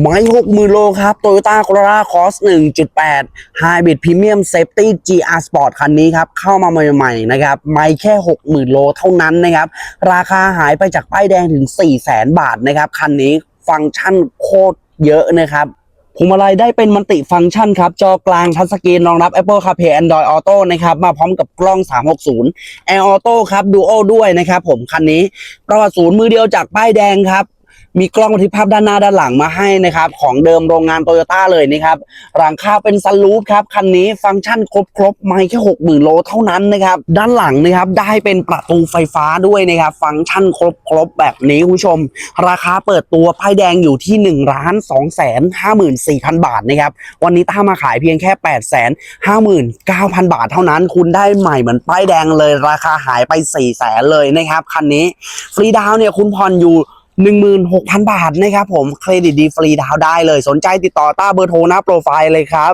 ไม้หกหมื่นโลครับ Toyota Corolla Cross 1.8 Hybrid Premium Safety GR Sport คันนี้ครับ เข้ามาใหม่ๆนะครับ ไม่แค่ 60,000 โลเท่านั้นนะครับ ราคาหายไปจากป้ายแดงถึง 400,000 บาทนะครับ คันนี้ฟังก์ชันโคตรเยอะนะครับพวงมาลัยได้เป็นมัลติฟังก์ชันครับ จอกลางทัชสกรีนรองรับ Apple CarPlay Android Auto นะครับ มาพร้อมกับกล้อง 360 Air Auto ครับ Duo ด้วยนะครับผมคันนี้ประวัติศูนย์มือเดียวจากป้ายแดงครับ มีกล้องบันทึกภาพด้านหน้าด้านหลังมาให้นะครับ ของเดิมโรงงานโตโยต้าเลยนะครับหลังคาเป็นซันรูฟครับคันนี้ฟังก์ชันครบครบไม่แค่หกหมื่นโลเท่านั้นนะครับด้านหลังนะครับได้เป็นประตูไฟฟ้าด้วยนะครับฟังก์ชันครบครบแบบนี้คุณผู้ชม ราคาเปิดตัวป้ายแดงอยู่ที่1นึ่งล้านสองแสนห้าหมื่นสี่พันบาทนะครับวันนี้ถ้ามาขายเพียงแค่8ปดแสนห้าหมื่นเก้าพันบาทเท่านั้น คุณได้ใหม่เหมือนป้ายแดงเลย ราคาหายไป4ี่แสนเลยนะครับคันนี้ฟรีดาวน์เนี่ยคุณผ่อนอยู่ 16,000 บาทนะครับผมเครดิตดีฟรีดาวได้เลย สนใจติดต่อต้าเบอร์โทรหน้าโปรไฟล์เลยครับ